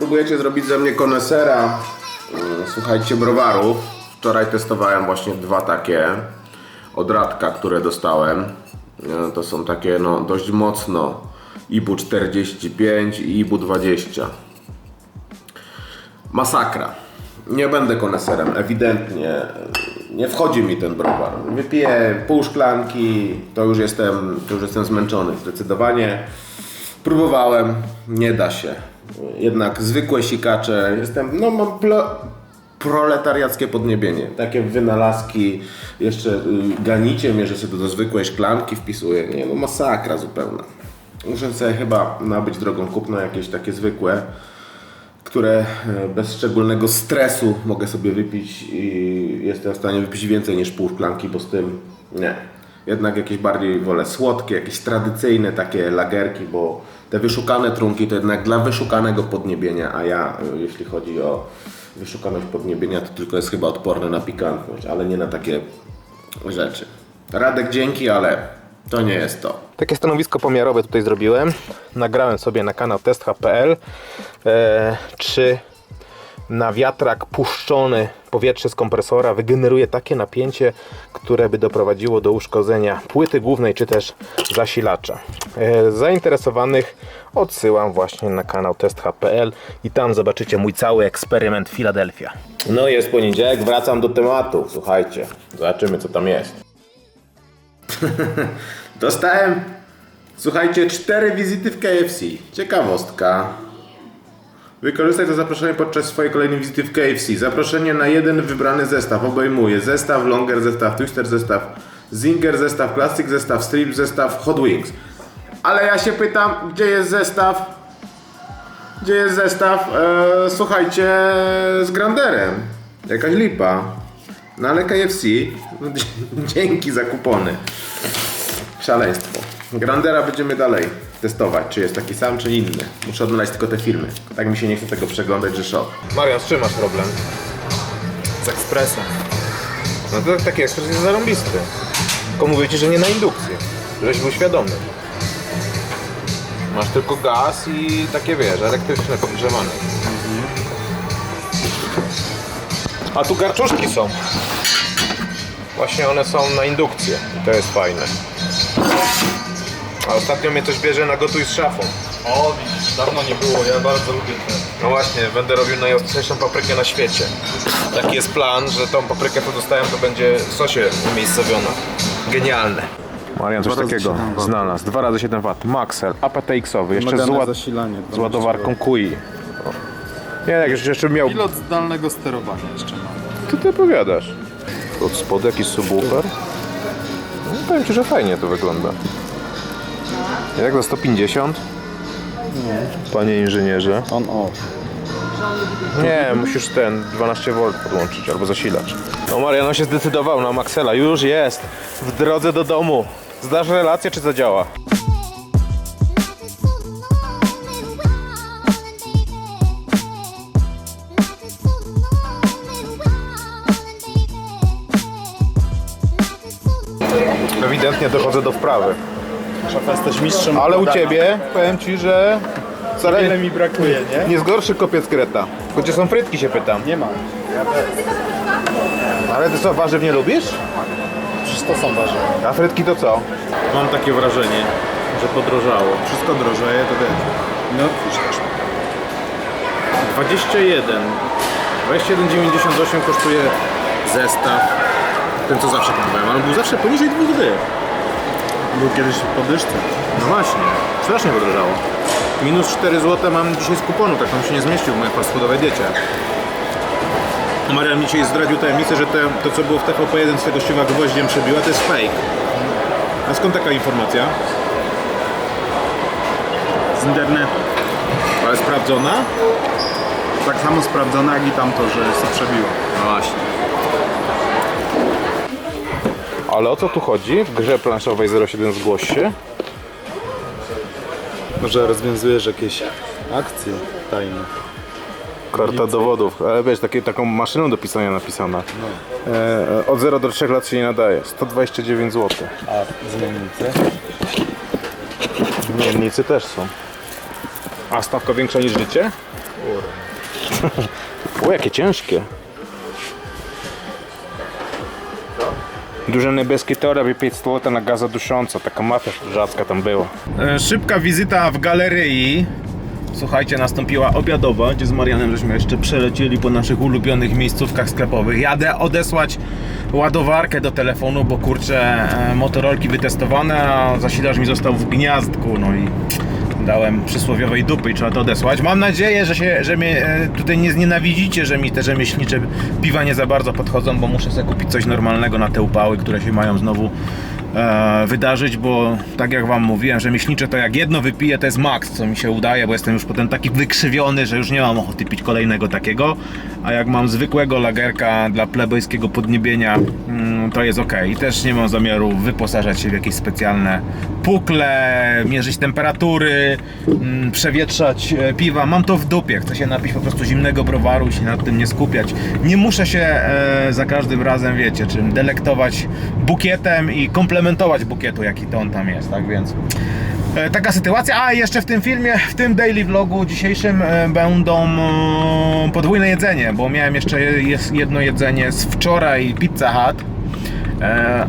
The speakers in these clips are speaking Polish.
Próbujecie zrobić ze mnie konesera, mm, słuchajcie, browarów. Wczoraj testowałem właśnie dwa takie od Radka, które dostałem. E, To są takie no, dość mocno IBU 45 i IBU 20. Masakra. Nie będę koneserem, ewidentnie. Nie wchodzi mi ten browar. Wypiję pół szklanki, to już jestem, to już jestem zmęczony zdecydowanie. Próbowałem, nie da się. Jednak zwykłe sikacze, jestem, no mam proletariackie podniebienie. Takie wynalazki, jeszcze y, ganicie mierzę sobie do zwykłej szklanki, wpisuję. Nie no, masakra zupełna. Muszę sobie chyba nabyć drogą kupna jakieś takie zwykłe, które e, bez szczególnego stresu mogę sobie wypić i jestem w stanie wypić więcej niż pół szklanki, bo z tym nie. Jednak jakieś bardziej wolę słodkie, jakieś tradycyjne takie lagerki, bo te wyszukane trunki to jednak dla wyszukanego podniebienia, a ja e, jeśli chodzi o wyszukaność podniebienia to tylko jest chyba odporne na pikantność, ale nie na takie rzeczy. Radek dzięki, ale to nie jest to. Takie stanowisko pomiarowe tutaj zrobiłem. Nagrałem sobie na kanał test.pl e, czy na wiatrak puszczony powietrze z kompresora wygeneruje takie napięcie, które by doprowadziło do uszkodzenia płyty głównej czy też zasilacza. E, zainteresowanych odsyłam właśnie na kanał test.pl i tam zobaczycie mój cały eksperyment Philadelphia. No jest poniedziałek, wracam do tematu. Słuchajcie, zobaczymy co tam jest. Dostałem, słuchajcie, cztery wizyty w KFC. Ciekawostka. Wykorzystaj to zaproszenie podczas swojej kolejnej wizyty w KFC. Zaproszenie na jeden wybrany zestaw obejmuje zestaw Longer, zestaw Twister, zestaw Zinger, zestaw Classic, zestaw Strip, zestaw Hot Wings. Ale ja się pytam, gdzie jest zestaw gdzie jest zestaw, e, słuchajcie, z Granderem. Jakaś lipa. No ale KFC, no, dzięki za kupony. Szaleństwo. Grandera będziemy dalej testować, czy jest taki sam, czy inny. Muszę odnaleźć tylko te filmy. Tak mi się nie chce tego przeglądać, że szok. Marian, z czym masz problem? Z ekspresem. No to taki ekspres jest zarąbisty. Tylko mówię ci, że nie na indukcję. Żeś był świadomy. Masz tylko gaz i takie wiesz, elektryczne podgrzewane. A tu garczuszki są. Właśnie one są na indukcję i to jest fajne. A ostatnio mnie coś bierze na gotuj z szafą. O, widzisz, dawno nie było, ja bardzo lubię te. No właśnie, będę robił najostrzejszą paprykę na świecie. Taki jest plan, że tą paprykę, co dostałem, to będzie w sosie umiejscowiona. Genialne. Marian coś Dwa razy takiego 7 W. znalazł. 2 razy 7 W. Maxel, APTX-owy, jeszcze z, Wymagane ład... zasilanie. z ładowarką QI. Nie, jak jeszcze, jeszcze miał... Pilot zdalnego sterowania jeszcze mam. Co ty powiadasz? Od spodu jakiś subwoofer? No, powiem ci, że fajnie to wygląda. Jak za 150? Panie inżynierze. On off. Nie, musisz ten 12V podłączyć albo zasilacz. No Mariano się zdecydował na Maxela. Już jest. W drodze do domu. Zdasz relację czy zadziała? Ewidentnie dochodzę do wprawy. Szafa jesteś mistrzem. Ale u ciebie powiem ci, że wcale Wiele mi brakuje, nie? nie zgorszy kopiec. Tylko gdzie są frytki się pytam. Nie ma. Ale ty co, warzyw nie lubisz? Przecież to są warzywa. A frytki to co? Mam takie wrażenie, że podrożało. Wszystko drożeje, to wiesz. No, 21. 21,98 kosztuje zestaw. Ten co zawsze kupowałem, ale był zawsze poniżej dwóch dych. Był kiedyś po dyszce. No właśnie, strasznie podrożało. Minus 4 zł mam dzisiaj z kuponu, tak on się nie zmieścił w mojej fast foodowej diecie. Marian mi dzisiaj zdradził tajemnicę, że te, to co było w TVP1 z tego gwoździem przebiła, to jest fake. A skąd taka informacja? Z internetu. Ale sprawdzona? Tak samo sprawdzone jak i tamto, że się przebiło. No właśnie. Ale o co tu chodzi? W grze planszowej 07 zgłoś się. Może rozwiązujesz jakieś akcje tajne. Karta dowodów, ale wiesz, takie, taką maszyną do pisania napisana. E, od 0 do 3 lat się nie nadaje. 129 zł. A zmiennice? Zmiennicy też są. A stawka większa niż życie? O, jakie ciężkie. Duże niebieskie tory 5 zł na gaza dusząca. Taka mafia rzadka tam była. E, Szybka wizyta w galerii. Słuchajcie, nastąpiła obiadowa, gdzie z Marianem żeśmy jeszcze przelecieli po naszych ulubionych miejscówkach sklepowych. Jadę odesłać ładowarkę do telefonu, bo kurczę, e, motorolki wytestowane, a zasilacz mi został w gniazdku, no i dałem przysłowiowej dupy i trzeba to odesłać. Mam nadzieję, że, się, że mnie e, tutaj nie znienawidzicie, że mi te rzemieślnicze piwa nie za bardzo podchodzą, bo muszę sobie kupić coś normalnego na te upały, które się mają znowu wydarzyć, bo tak jak wam mówiłem, rzemieślnicze to jak jedno wypiję, to jest maks, co mi się udaje, bo jestem już potem taki wykrzywiony, że już nie mam ochoty pić kolejnego takiego, a jak mam zwykłego lagerka dla plebejskiego podniebienia, mm, to jest ok. I też nie mam zamiaru wyposażać się w jakieś specjalne pukle, mierzyć temperatury, mm, przewietrzać e, piwa. Mam to w dupie, chcę się napić po prostu zimnego browaru i się nad tym nie skupiać. Nie muszę się e, za każdym razem, wiecie, czym delektować bukietem i komplementować bukietu, jaki to on tam jest, tak więc... E, Taka sytuacja, a jeszcze w tym filmie, w tym daily vlogu dzisiejszym e, będą e, podwójne jedzenie, bo miałem jeszcze jedno jedzenie z wczoraj Pizza Hut,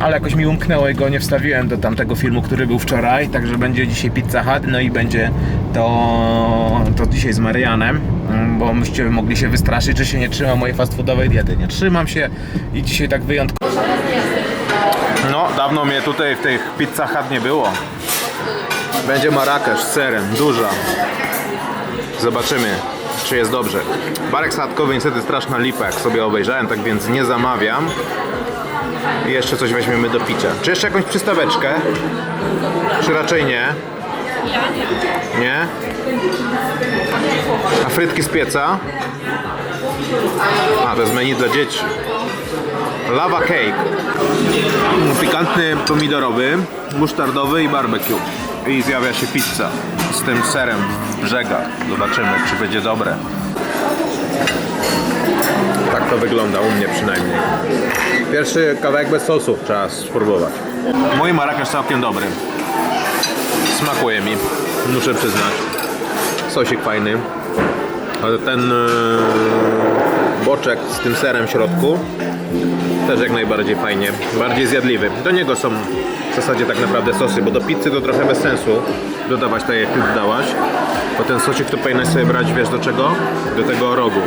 ale jakoś mi umknęło i go nie wstawiłem do tamtego filmu, który był wczoraj, także będzie dzisiaj Pizza Hut, no i będzie to, to dzisiaj z Marianem, mm, bo myście mogli się wystraszyć, że się nie trzymam mojej fast foodowej diety. Nie trzymam się i dzisiaj tak wyjątkowo. No, dawno mnie tutaj w tych pizzach Hut nie było. Będzie Marrakesz z serem, duża. Zobaczymy, czy jest dobrze. Barek sadkowy niestety straszna lipa, jak sobie obejrzałem, tak więc nie zamawiam. I jeszcze coś weźmiemy do picia. Czy jeszcze jakąś przystaweczkę? Czy raczej nie? Nie? A frytki z pieca? A, to jest menu dla dzieci. Lava cake. Pikantny pomidorowy, musztardowy i barbecue. I zjawia się pizza z tym serem w brzegach. Zobaczymy, czy będzie dobre. Tak to wygląda u mnie przynajmniej. Pierwszy kawałek bez sosów trzeba spróbować. Mój marrakesz całkiem dobry. Smakuje mi, muszę przyznać. Sosik fajny. Ten yy, boczek z tym serem w środku też jak najbardziej fajnie, bardziej zjadliwy. Do niego są w zasadzie tak naprawdę sosy, bo do pizzy to trochę bez sensu dodawać tak jak ty dodałaś. Bo ten sosik to powinnaś sobie brać, wiesz do czego? Do tego rogu.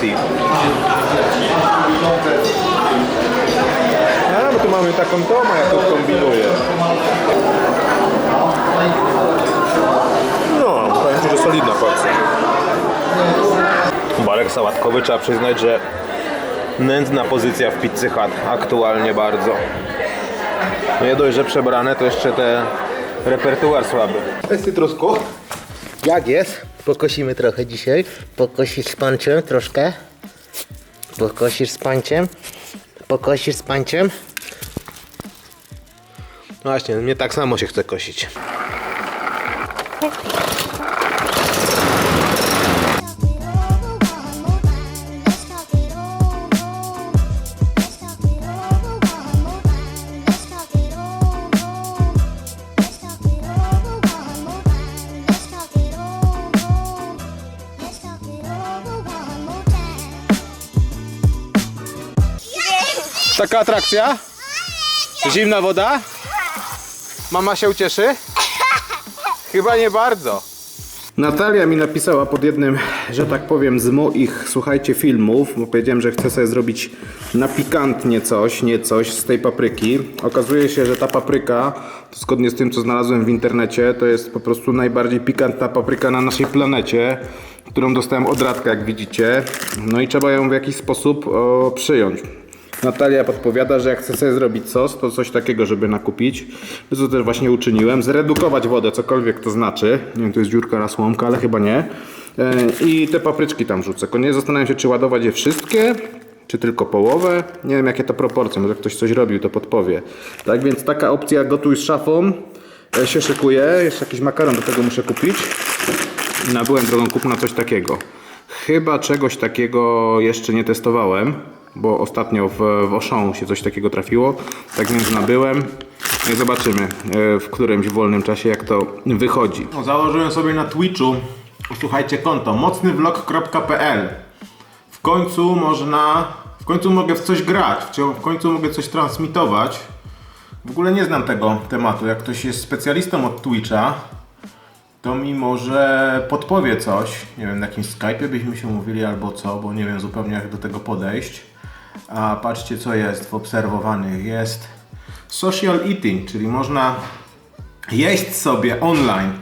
Merci. A, bo tu mamy taką tomę, jak to kombinuje. No, powiem Ci, że solidna porcja. Barek sałatkowy, trzeba przyznać, że nędzna pozycja w Pizzy Hut, aktualnie bardzo. Nie dość, że przebrane, to jeszcze te repertuar słaby. Jest cytrusku. Jak jest? Pokosimy trochę dzisiaj. Pokosisz z panciem troszkę. Pokosisz z panciem. Pokosisz z panciem. No właśnie, mnie tak samo się chce kosić. Taka atrakcja? Zimna woda? Mama się ucieszy? Chyba nie bardzo. Natalia mi napisała pod jednym, że tak powiem, z moich, słuchajcie, filmów, bo powiedziałem, że chcę sobie zrobić na pikantnie coś, nie coś z tej papryki. Okazuje się, że ta papryka, zgodnie z tym, co znalazłem w internecie, to jest po prostu najbardziej pikantna papryka na naszej planecie, którą dostałem od Radka, jak widzicie. No i trzeba ją w jakiś sposób o, przyjąć. Natalia podpowiada, że jak chcę sobie zrobić sos, to coś takiego, żeby nakupić. Co też właśnie uczyniłem. Zredukować wodę, cokolwiek to znaczy. Nie wiem, to jest dziurka na słomka, ale chyba nie. E, I te papryczki tam rzucę. Nie zastanawiam się, czy ładować je wszystkie, czy tylko połowę. Nie wiem, jakie to proporcje. Może ktoś coś robił, to podpowie. Tak więc taka opcja gotuj z szafą Ja się szykuję, jeszcze jakiś makaron do tego muszę kupić. Nabyłem drogą kupna coś takiego. Chyba czegoś takiego jeszcze nie testowałem, bo ostatnio w, w Auchan się coś takiego trafiło. Tak więc nabyłem. No i zobaczymy e, w którymś wolnym czasie jak to wychodzi. No, Założyłem sobie na Twitchu, słuchajcie, konto mocnywlog.pl. W końcu można, w końcu mogę w coś grać, w końcu mogę coś transmitować. W ogóle nie znam tego tematu. Jak ktoś jest specjalistą od Twitcha, to mi może podpowie coś. Nie wiem, na jakimś Skype'ie byśmy się mówili albo co, bo nie wiem zupełnie jak do tego podejść. A patrzcie co jest w obserwowanych. Jest social eating, czyli można jeść sobie online.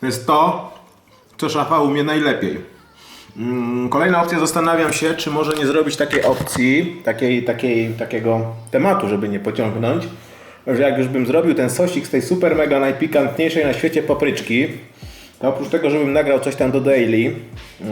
To jest to, co szafa umie najlepiej. Mm, Kolejna opcja, zastanawiam się, czy może nie zrobić takiej opcji, takiej, takiej, takiego tematu, żeby nie pociągnąć, że jak już bym zrobił ten sosik z tej super mega najpikantniejszej na świecie papryczki, to oprócz tego, żebym nagrał coś tam do daily,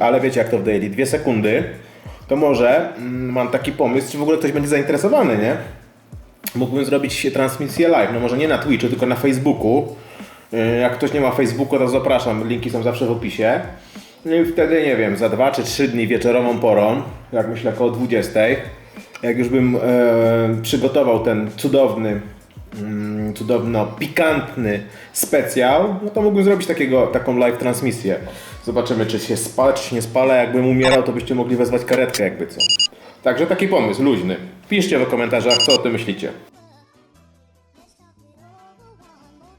ale wiecie jak to w daily, dwie sekundy, to może mm, mam taki pomysł, czy w ogóle ktoś będzie zainteresowany, nie? mógłbym zrobić transmisję live, no może nie na Twitchu, tylko na Facebooku. Yy, Jak ktoś nie ma Facebooka, to zapraszam, linki są zawsze w opisie. No I wtedy, nie wiem, za dwa czy trzy dni wieczorową porą, jak myślę około 20, jak już bym e, przygotował ten cudowny, mm, cudowno pikantny specjal, no to mógłbym zrobić takiego, taką live transmisję. Zobaczymy, czy się spala, czy się nie spala. Jakbym umierał, to byście mogli wezwać karetkę, jakby co. Także taki pomysł, luźny. Piszcie w komentarzach, co o tym myślicie.